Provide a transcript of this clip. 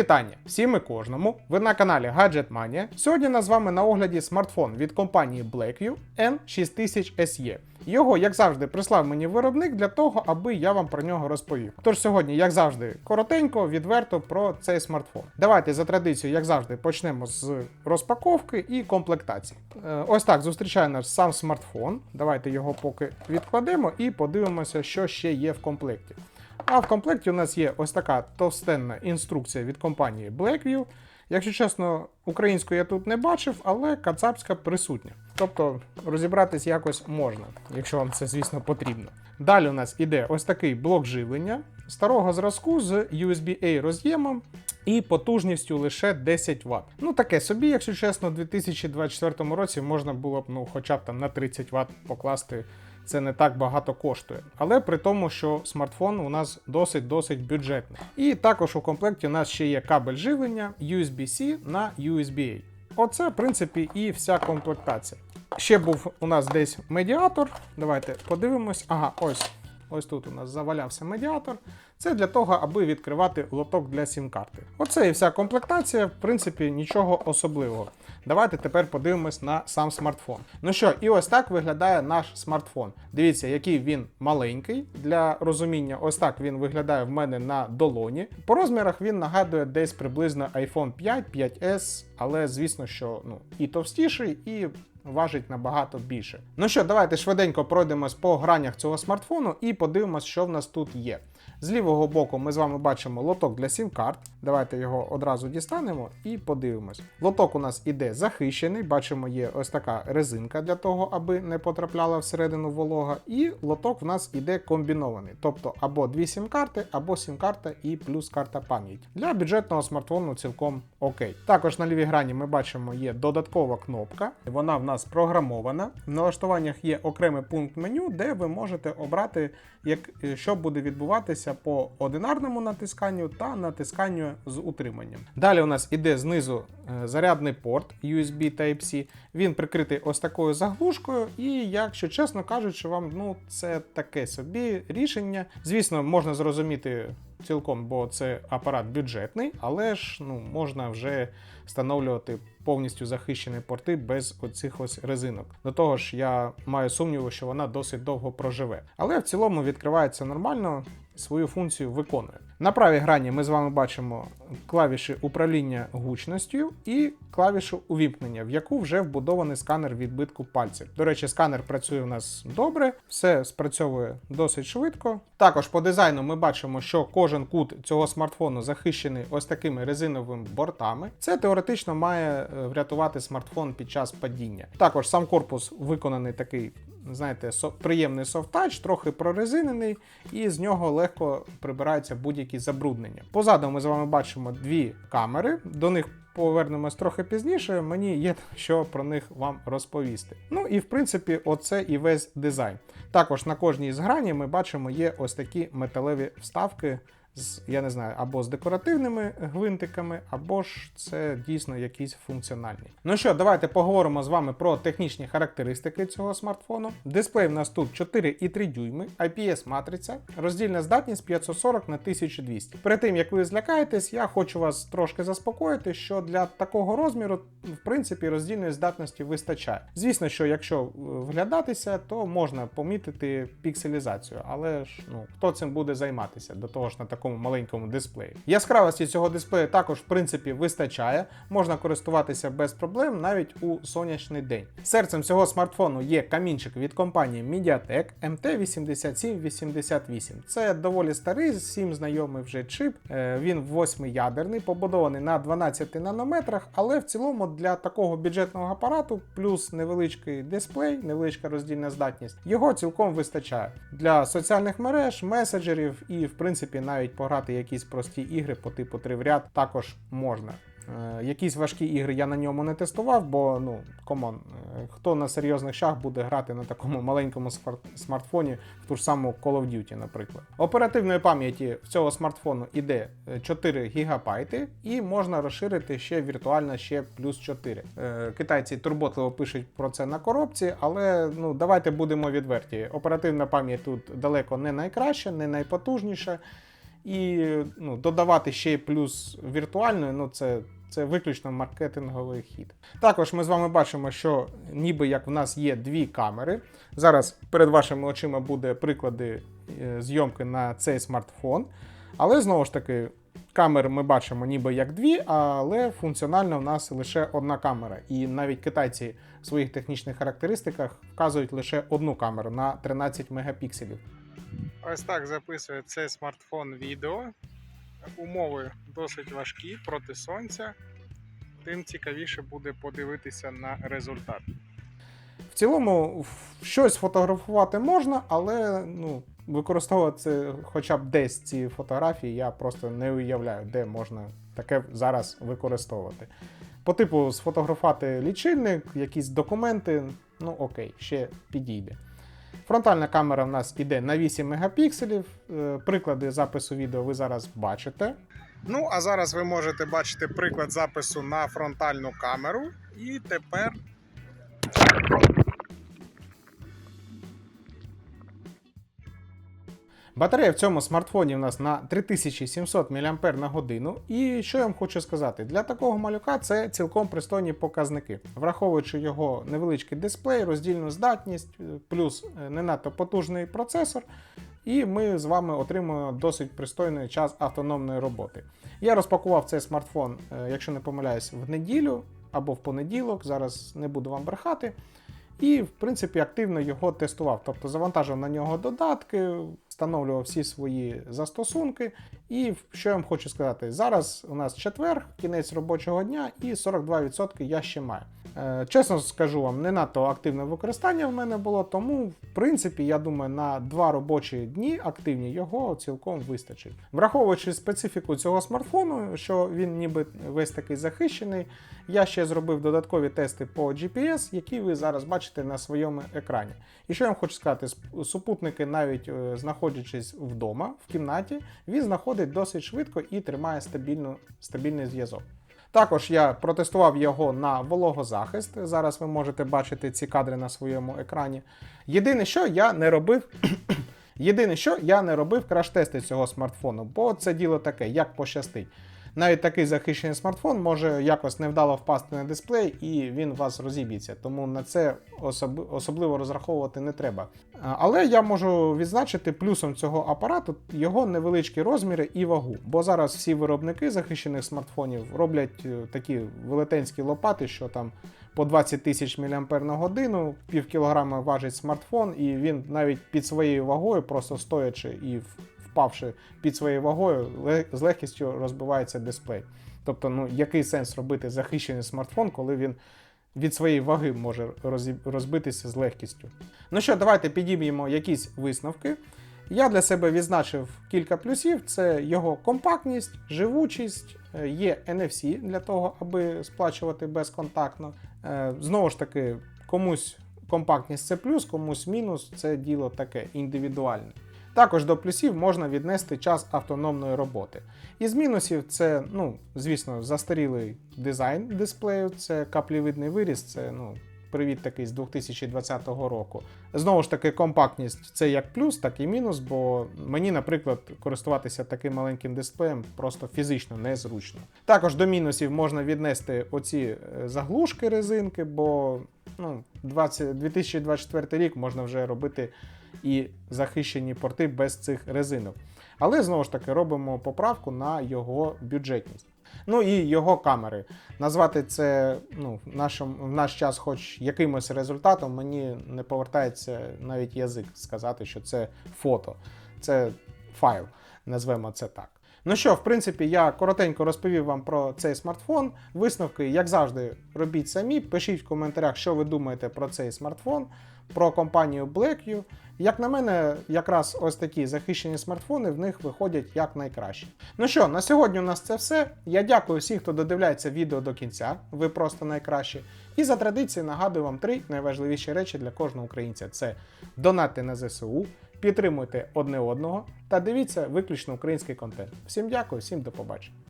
вітання всім і кожному. Ви на каналі Gadget Mania. Сьогодні у нас з вами на огляді смартфон від компанії Blackview N6000 SE. Його, як завжди, прислав мені виробник для того, аби я вам про нього розповів. Тож сьогодні, як завжди, коротенько, відверто про цей смартфон. Давайте за традицією, як завжди, почнемо з розпаковки і комплектації. Е, Ось так зустрічає нас сам смартфон. Давайте його поки відкладемо і подивимося, що ще є в комплекті. А в комплекті у нас є ось така товстенна інструкція від компанії Blackview. Якщо чесно, українську я тут не бачив, але кацапська присутня. Тобто розібратись якось можна, якщо вам це, звісно, потрібно. Далі у нас іде ось такий блок живлення старого зразку з USB-A роз'ємом і потужністю лише 10 Вт. Ну таке собі, якщо чесно, у 2024 році можна було б ну, хоча б там на 30 Вт покласти це не так багато коштує. Але при тому, що смартфон у нас досить-досить бюджетний. І також у комплекті у нас ще є кабель живлення USB-C на USB-A. Оце, в принципі, і вся комплектація. Ще був у нас десь медіатор. Давайте подивимось. Ага, ось. Ось тут у нас завалявся медіатор. Це для того, аби відкривати лоток для сім-карти. Оце і вся комплектація, в принципі, нічого особливого. Давайте тепер подивимось на сам смартфон. Ну що, і ось так виглядає наш смартфон. Дивіться, який він маленький. Для розуміння, ось так він виглядає в мене на долоні. По розмірах він нагадує десь приблизно iPhone 5, 5S, але звісно, що ну, і товстіший, і важить набагато більше. Ну що, давайте швиденько пройдемось по гранях цього смартфону і подивимось, що в нас тут є. З лівого боку ми з вами бачимо лоток для сім-карт. Давайте його одразу дістанемо і подивимось. Лоток у нас іде захищений, бачимо, є ось така резинка для того, аби не потрапляла всередину волога. І лоток в нас іде комбінований, тобто або дві сім-карти, або сім-карта і плюс карта пам'ять. Для бюджетного смартфону цілком окей. Також на лівій грані ми бачимо є додаткова кнопка, вона в нас програмована. В налаштуваннях є окремий пункт меню, де ви можете обрати, як, що буде відбуватися по одинарному натисканню та натисканню з утриманням. Далі у нас іде знизу е, зарядний порт USB Type-C. Він прикритий ось такою заглушкою, і, якщо чесно кажучи, вам ну це таке собі рішення. Звісно, можна зрозуміти. Цілком, бо це апарат бюджетний, але ж ну можна вже встановлювати повністю захищені порти без оцих ось резинок. До того ж, я маю сумніву, що вона досить довго проживе. Але в цілому відкривається нормально, свою функцію виконує. На правій грані ми з вами бачимо клавіші управління гучністю і клавішу увімкнення, в яку вже вбудований сканер відбитку пальців. До речі, сканер працює у нас добре, все спрацьовує досить швидко. Також по дизайну ми бачимо, що кожен кут цього смартфону захищений ось такими резиновими бортами. Це теоретично має е, врятувати смартфон під час падіння. Також сам корпус виконаний такий. Знаєте, со- приємний софтач, трохи прорезинений, і з нього легко прибираються будь-які забруднення. Позаду ми з вами бачимо дві камери. До них повернемось трохи пізніше. Мені є що про них вам розповісти. Ну і в принципі, оце і весь дизайн. Також на кожній з грані ми бачимо є ось такі металеві вставки. З, я не знаю, або з декоративними гвинтиками, або ж це дійсно якісь функціональні. Ну що, давайте поговоримо з вами про технічні характеристики цього смартфону. Дисплей в нас тут 4,3 дюйми, IPS-матриця, роздільна здатність 540 на 1200. Перед тим як ви злякаєтесь, я хочу вас трошки заспокоїти, що для такого розміру, в принципі, роздільної здатності вистачає. Звісно, що якщо е, вглядатися, то можна помітити пікселізацію, але ж ну хто цим буде займатися до того ж на такому маленькому дисплеї. Яскравості цього дисплею також в принципі вистачає, можна користуватися без проблем навіть у сонячний день. Серцем цього смартфону є камінчик від компанії MediaTek MT8788. Це доволі старий, всім знайомий вже чип. Е, Він восьмиядерний, побудований на 12 нанометрах, але в цілому для такого бюджетного апарату, плюс невеличкий дисплей, невеличка роздільна здатність, його цілком вистачає для соціальних мереж, меседжерів і, в принципі, навіть пограти якісь прості ігри по типу 3 в ряд також можна. Е, Якісь важкі ігри я на ньому не тестував, бо ну комон, е, хто на серйозних шах буде грати на такому маленькому смартфоні в ту ж саму Call of Duty, наприклад. Оперативної пам'яті в цього смартфону іде е, 4 ГБ і можна розширити ще віртуально ще плюс 4. Е, Китайці турботливо пишуть про це на коробці, але ну давайте будемо відверті. Оперативна пам'ять тут далеко не найкраща, не найпотужніша. І ну, додавати ще плюс віртуальної, ну це, це виключно маркетинговий хід. Також ми з вами бачимо, що ніби як в нас є дві камери. Зараз перед вашими очима буде приклади е, зйомки на цей смартфон. Але знову ж таки, камер ми бачимо ніби як дві, але функціонально в нас лише одна камера. І навіть китайці в своїх технічних характеристиках вказують лише одну камеру на 13 мегапікселів. Ось так записує цей смартфон відео. Умови досить важкі проти сонця. Тим цікавіше буде подивитися на результат. В цілому, щось фотографувати можна, але ну, використовувати хоча б десь ці фотографії, я просто не уявляю, де можна таке зараз використовувати. По типу сфотографувати лічильник, якісь документи, ну окей, ще підійде. Фронтальна камера в нас іде на 8 мегапікселів. Е, Приклади запису відео ви зараз бачите. Ну, а зараз ви можете бачити приклад запису на фронтальну камеру. І тепер Батарея в цьому смартфоні у нас на 3700 мАч годину. І що я вам хочу сказати, для такого малюка це цілком пристойні показники, враховуючи його невеличкий дисплей, роздільну здатність, е, плюс е, не надто потужний процесор. І ми з вами отримуємо досить пристойний час автономної роботи. Я розпакував цей смартфон, е, якщо не помиляюсь, в неділю або в понеділок. Зараз не буду вам брехати. І, в принципі, активно його тестував. Тобто завантажив на нього додатки, встановлював всі свої застосунки. І що я вам хочу сказати, зараз у нас четвер, кінець робочого дня, і 42% я ще маю. Е, чесно скажу вам, не надто активне використання в мене було, тому, в принципі, я думаю, на два робочі дні активні його цілком вистачить. Враховуючи специфіку цього смартфону, що він ніби весь такий захищений, я ще зробив додаткові тести по GPS, які ви зараз бачите на своєму екрані. І що я вам хочу сказати, супутники, навіть е, знаходячись вдома, в кімнаті, він знаходить досить швидко і тримає стабільну, стабільний зв'язок. Також я протестував його на вологозахист. Зараз ви можете бачити ці кадри на своєму екрані. Єдине, що я не робив. Єдине, що я не робив краш-тести цього смартфону, бо це діло таке, як пощастить. Навіть такий захищений смартфон може якось невдало впасти на дисплей і він вас розіб'ється. Тому на це особ- особливо розраховувати не треба. Але я можу відзначити плюсом цього апарату його невеличкі розміри і вагу. Бо зараз всі виробники захищених смартфонів роблять е, такі велетенські лопати, що там по 20 тисяч мАч годину, пів кілограма важить смартфон, і він навіть під своєю вагою, просто стоячи і впавши під своєю вагою, з легкістю розбивається дисплей. Тобто, ну який сенс робити захищений смартфон, коли він від своєї ваги може розбитися з легкістю. Ну що, давайте підіб'ємо якісь висновки. Я для себе відзначив кілька плюсів: це його компактність, живучість, е, є NFC для того, аби сплачувати безконтактно. Е, Знову ж таки, комусь компактність це плюс, комусь мінус, це діло таке індивідуальне. Також до плюсів можна віднести час автономної роботи. Із мінусів це, ну, звісно, застарілий дизайн дисплею, це каплівидний виріс, це ну, привіт такий з 2020 року. Знову ж таки, компактність це як плюс, так і мінус, бо мені, наприклад, користуватися таким маленьким дисплеєм просто фізично незручно. Також до мінусів можна віднести оці е, заглушки резинки, бо ну, 20, 2024 рік можна вже робити і захищені порти без цих резинок. Але знову ж таки робимо поправку на його бюджетність. Ну і його камери. Назвати це ну, в, нашому, в наш час, хоч якимось результатом, мені не повертається навіть язик сказати, що це фото, це файл, назвемо це так. Ну що, в принципі, я коротенько розповів вам про цей смартфон. Висновки, як завжди, робіть самі. Пишіть в коментарях, що ви думаєте про цей смартфон, про компанію Blackview. Як на мене, якраз ось такі захищені смартфони в них виходять як найкраще. Ну що, на сьогодні у нас це все. Я дякую всім, хто додивляється відео до кінця. Ви просто найкращі. І за традицією нагадую вам три найважливіші речі для кожного українця: це донати на ЗСУ, підтримуйте одне одного та дивіться виключно український контент. Всім дякую, всім до побачення.